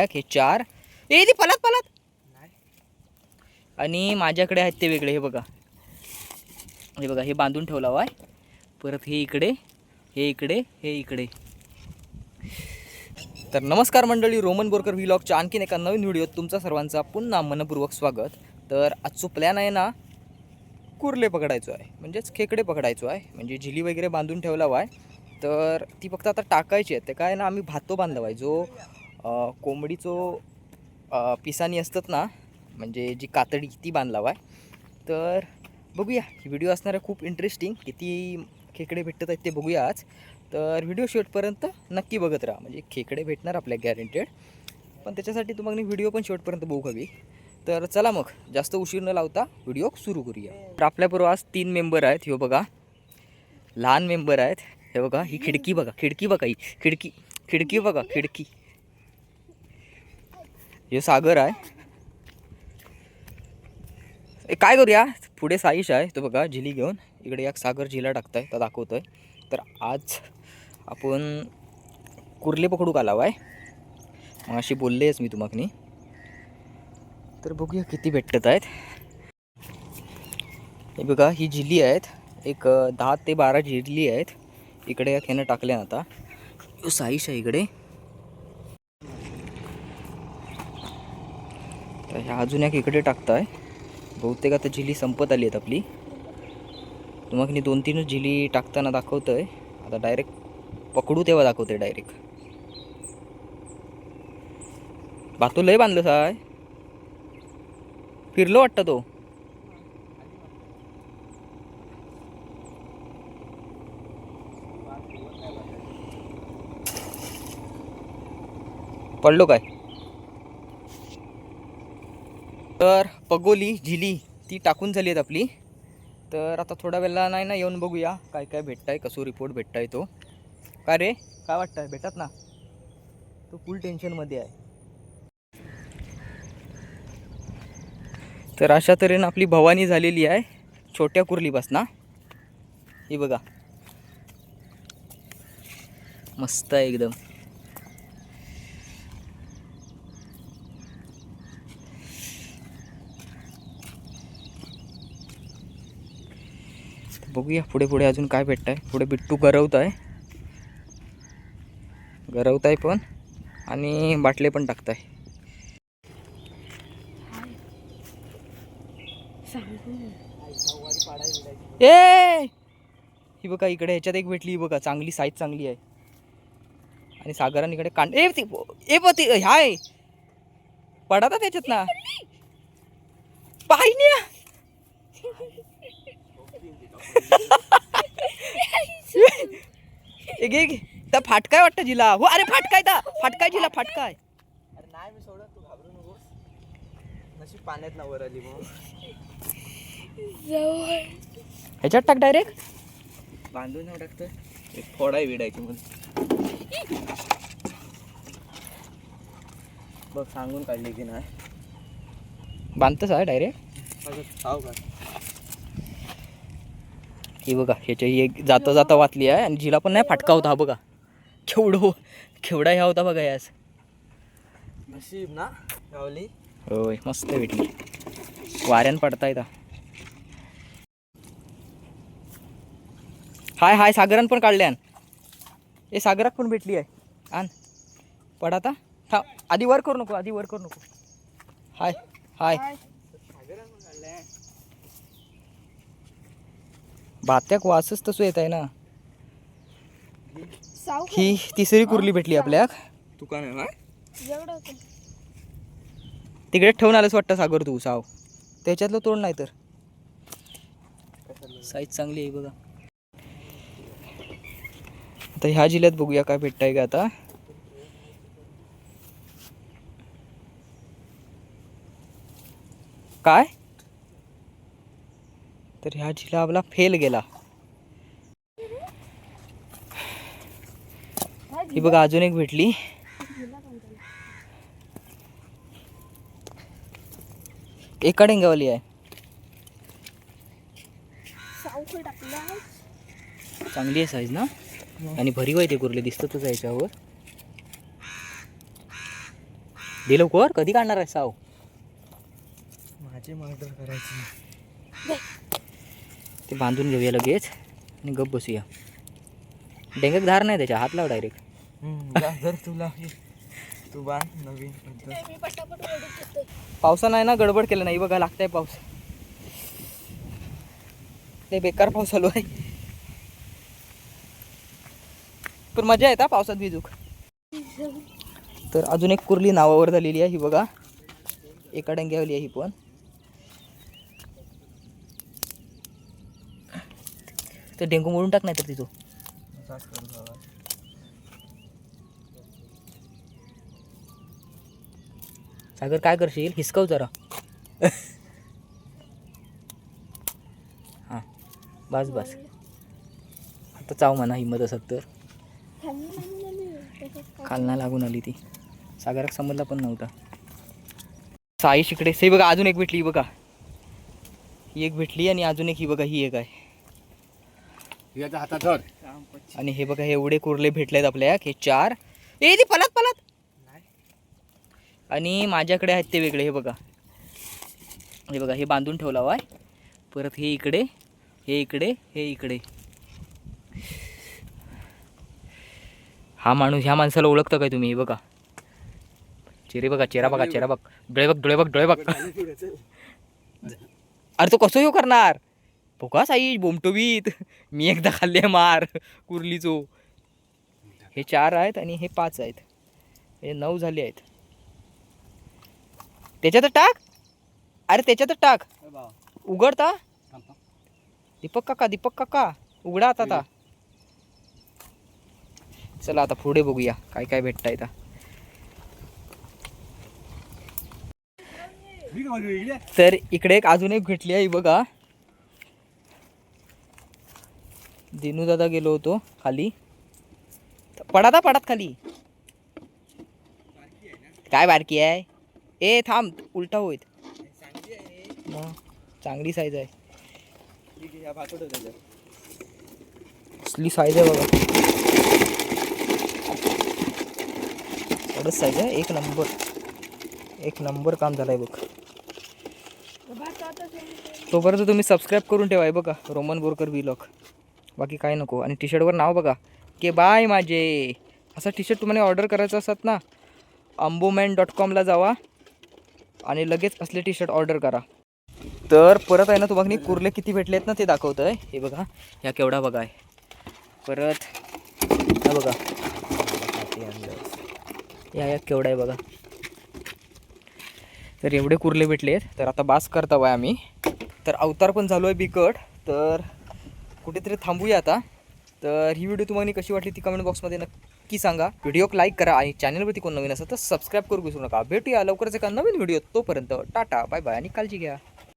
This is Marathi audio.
हे चार. ए ती पलत पलत. आणि माझ्याकडे आहेत ते वेगळे हे बघा. हे बघा हे बांधून ठेवला वाय परत हे इकडे हे इकडे हे इकडे. तर नमस्कार मंडळी रोमन बोरकर व्लॉगच्या आणखीन एका नवीन व्हिडिओत तुमचा सर्वांचा पुन्हा मनपूर्वक स्वागत. तर आजचो प्लॅन आहे ना कुर्ले पकडायचो आहे. म्हणजेच खेकडे पकडायचो आहे. म्हणजे झिली वगैरे बांधून ठेवला वाय तर ती फक्त आता टाकायची आहे. ते काय ना आम्ही भातो बांधला आहे जो कोंबडीचो पिसानी असतात ना म्हणजे जी कातडी ती बांधलावा आहे. तर बघूया ही व्हिडिओ असणार आहे खूप इंटरेस्टिंग किती खेकडे भेटत आहेत ते बघूया आज. तर व्हिडिओ शेवटपर्यंत नक्की बघत राहा. म्हणजे खेकडे भेटणार आपल्या गॅरंटेड पण त्याच्यासाठी तुम्हाला व्हिडिओ पण शेवटपर्यंत बघू हवी तर चला मग जास्त उशीर न लावता व्हिडिओ सुरू करूया. तर आपल्याबरोबर आज तीन मेंबर आहेत हे बघा. लहान मेंबर आहेत. हे बघा ही खिडकी बघा खिडकी बघा ही. खिडकी खिडकी बघा खिडकी. हे सागर आहे. काय करूया? पुढे साईश आहे. तो बघा झिली घेऊन. इकडे एक सागर झिला टाकताय तर दाखवतोय. तर आज आपण कुर्ले पकडू का आहे मग अशी बोललेच मी तुम्हाला तर बघूया किती भेटत आहेत. हे बघा ही झिली आहेत. एक दहा ते बारा झिली आहेत. इकडे या खेनं टाकल्या आता. साईश आहे इकडे. तर ह्या अजून एक इकडे टाकताय. बहुतेक आता झिली संपत आली आहेत आपली. तुम्हाला दोन तीनच झिली टाकताना दाखवतोय. आता डायरेक्ट पकडू तेव्हा दाखवते डायरेक्ट बातू लय बांधलं साय फिरलो वाटतं तो. पडलो काय? तर पगोली झिली ती टाकून झाली आहेत आपली. तर आता थोड्या वेळेला नाही ना येऊन बघूया काय काय भेटत आहे कसो रिपोर्ट भेटत आहे तो. काय रे? काय वाटतंय? भेटत ना? तो फुल टेन्शनमध्ये आहे. तर अशा तऱ्हेनं आपली भवानी झालेली आहे छोट्या कुर्लीपासना. ही बघा. मस्त आहे एकदम. बघूया पुढे पुढे अजून काय भेटत आहे पुढे बिट्टू गरवत आहे गरवत आहे पण. आणि बाटले पण टाकत आहे ए! ही बघा इकडे ह्याच्यात एक भेटली ही बघा. चांगली साईज चांगली आहे. आणि सागरान इकडे कांड ए ती ए प ती हाय! पडा त्याच्यात ना! पाहिजे त्या फाटकाय वाटतं जिला. हो अरे फाटकाय ता. फाटकाय जिला फाटकाय. अरे नाही मी सोडत. तू घाबरू नकोस. नशीब पाण्यात ना वर आली मग ह्याच्यात टाक डायरेक्ट बांधून नाही टाकतोय. एक फोडाय विडायची म्हणून. बघ सांगून काढली की नाही. बांधतच आहे डायरेक्ट खाऊ का ही बघा ह्याच्या ही एक जाता जाता वाचली आहे आणि जिला पण नाही फाटका होता हा बघा. केवढं केवढा ह्या होता बघा यास. नशीब ना गावली. होय मस्त भेटली. वाऱ्यान पडता येता हाय हाय सागरान पण काढल्यान ए सागराक पण भेटली आहे. आण. पड आता. था आधी वर करू नको आधी वर करू नको. हाय. हाय. भात्याक वासच तसं येत आहे ना. ही तिसरी कुर्ली भेटली आपल्याक. तुका नाही हा तिकडे ठेवून आलंच वाटतं सागर तू साव. त्याच्यातलं तोड नाही तर. साईज चांगली आहे बघा. आता ह्या जिल्ह्यात बघूया काय भेटताय का आता. काय? तर ह्या जिल्हा आपला फेल गेला. ही बघा अजून एक भेटली. एका डेंगावाली आहे. चांगली आहे साईज ना? आणि भरीव आहे ते कुर्ले दिसतातच आहे याच्यावर. दे लवकर कधी काढणार आहे साव? माझी मर्डर करायची. ते बांधून घेऊया लगेच आणि गप बसूया. डेंगक धार नाही त्याच्या हात लाव डायरेक्ट हम्म, जा, जर तुला. तू बांध नवीन पावसानं आहे ना गडबड केलं नाही बघा लागतंय पाऊस. ते बेकार पाऊस चालू आहे. पण मजा येत पावसात भिजूक. तर अजून एक कुर्ली नावावर झालेली आहे ही बघा. एका डंग्यावली आहे ही पण. ते डेंगू मोडून टाक नाही तर तिथं सागर काय करशील? हिसकव जरा. हां बस बस. आता चाव म्हणा हिंमत असत तर. खालना लागून आली ती. सागराक समजला पण नव्हता. साई शिकडे से बघा अजून एक भेटली बघा. ही एक भेटली आणि अजून एक ही बघा ही एक आहे. हातात धर आणि हे बघा हे एवढे कुर्ले भेटलेत आपल्या हे चार. ए ती पलात पलात. आणि माझ्याकडे आहेत ते वेगळे हे बघा. हे बघा हे बांधून ठेवला आहे परत हे इकडे हे इकडे हे इकडे. हा माणूस ह्या माणसाला ओळखतं काय तुम्ही हे बघा? चेहरे बघा चेहरा बघा चेहरा बघ. डोळे बघ डोळे बघ डोळे बघ. अरे तो कसं येऊ करणार? पोका साई बोमटोबीत. मी एकदा खाल्ले मार कुर्लीचो. हे चार आहेत आणि हे पाच आहेत. हे नऊ झाले आहेत. त्याच्यातच टाक. अरे त्याच्यातच टाक. उघडता? दीपक काका दीपक काका. उघडा आता आता. चला आता पुढे बघूया काय काय भेटता येतं तर इकडे एक अजून एक भेटली आहे बघा दिनू दादा गेलो होतो खाली. पडाता पडात खाली. काय बारकी आहे? ए थांब उलटा होईत मग चांगली साईज आहे. असली साईज आहे बघा. एवढंच साईज आहे एक नंबर एक नंबर काम झालं आहे बघ तोपर्यंत तुम्ही सबस्क्राईब करून ठेवा आहे बघा रोमन बोरकर विलॉक बाकी काय नको. आणि टी शर्टवर नाव बघा. के बाय माझे. असं टी शर्ट तुम्हाला ऑर्डर करायचं असतात ना अंबोमॅन डॉट कॉमला जावा आणि लगेच असले टी शर्ट ऑर्डर करा. तर परत आहे ना तुम्हाला कुर्ले किती भेटले आहेत ना ते दाखवतं आहे हे बघा ह्या केवढा बघा आहे. परत हा बघा. या या केवढा आहे बघा. तर एवढे कुर्ले भेटले आहेत तर आता बास करता आहे आम्ही. तर अवतार पण झालो आहे बिकट. तर कुठेतरी थांबूया आता. तर ही व्हिडिओ तुम्हाला कशी वाटली ती कमेंट बॉक्समध्ये नक्की सांगा. व्हिडिओ लाईक करा आणि चॅनलवरती कोण नवीन असेल तर सबस्क्राईब करू विसरू नका. भेटूया लवकरच एका नवीन व्हिडिओ तोपर्यंत टाटा बाय बाय आणि काळजी घ्या.